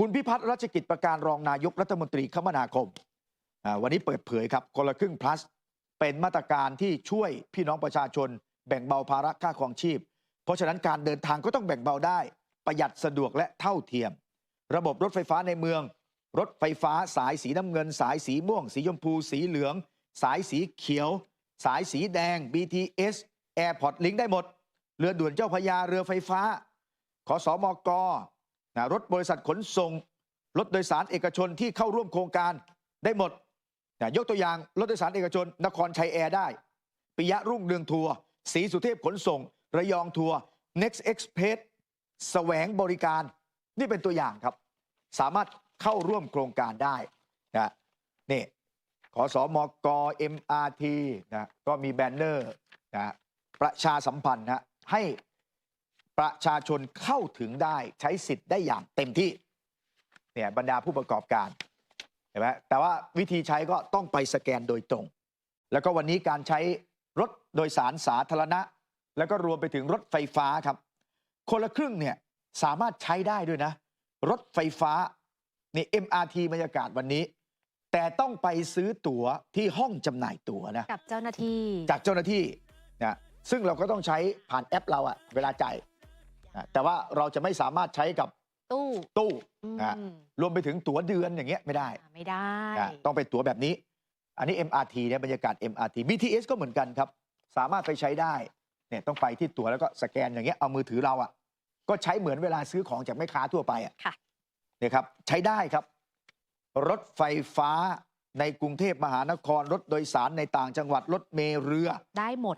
คุณพิพัฒน์รัชกิจประการรองนายกรัฐมนตรีคมนาคม วันนี้เปิดเผยครับคนละครึ่ง plus เป็นมาตรการที่ช่วยพี่น้องประชาชน แบ่งเบาภาระค่าครองชีพ เพราะฉะนั้นการเดินทางก็ต้องแบ่งเบาได้ ประหยัดสะดวกและเท่าเทียม ระบบรถไฟฟ้าในเมือง รถไฟฟ้าสายสีน้ำเงิน สายสีม่วง สีชมพู สีเหลือง สายสีเขียว สายสีแดง BTS Airport Link ได้หมด เรือด่วนเจ้าพยาเรือไฟฟ้าขอสอมก นะรถบริษัทขนส่ง รถโดยสารเอกชนที่เข้าร่วมโครงการได้หมดนะยกตัวอย่างรถโดยสารเอกชน นครชัยแอร์ได้ปิยะรุ่งเรืองทัวร์ศรีสุเทพขนส่ง ระยองทัวร์ Next Express แสวงบริการ นี่เป็นตัวอย่างครับ สามารถเข้าร่วมโครงการได้นะนี่ขอสอมก MRT นะก็มีแบนเนอร์นะประชาสัมพันธ์นะให้ ประชาชนเข้าถึงได้ใช้สิทธิ์ได้อย่างเต็มที่เนี่ยบรรดาผู้ประกอบการเห็นไหมแต่ว่าวิธีใช้ก็ต้องไปสแกนโดยตรง แล้วก็วันนี้การใช้รถโดยสารสาธารณะ แล้วก็รวมไปถึงรถไฟฟ้าครับ คนละครึ่งเนี่ยสามารถใช้ได้ด้วยนะ รถไฟฟ้านี่ MRT บรรยากาศวันนี้ แต่ต้องไปซื้อตั๋วที่ห้องจำหน่ายตั๋วนะกับเจ้าหน้าที่จากเจ้าหน้าที่นะซึ่งเราก็ต้องใช้ผ่านแอปเราอะเวลาจ่ายนะ แต่ว่าเราจะไม่สามารถใช้กับตู้ ตู้อืมนะรวมไปถึงตั๋วเดือนอย่างเงี้ยไม่ได้ไม่ได้นะต้องเป็นตั๋วแบบนี้ อันนี้ MRT เนี่ยบรรยากาศ MRT BTS ก็เหมือนกันครับ สามารถไปใช้ได้เนี่ยต้องไปที่ตั๋วแล้วก็สแกนอย่างเงี้ยเอามือถือเราอะก็ใช้เหมือนเวลาซื้อของจากแม่ค้าทั่วไปอะค่ะเนี่ยครับใช้ได้ครับ รถไฟฟ้าในกรุงเทพมหานครรถโดยสารในต่างจังหวัดรถเมล์เรือ ได้หมด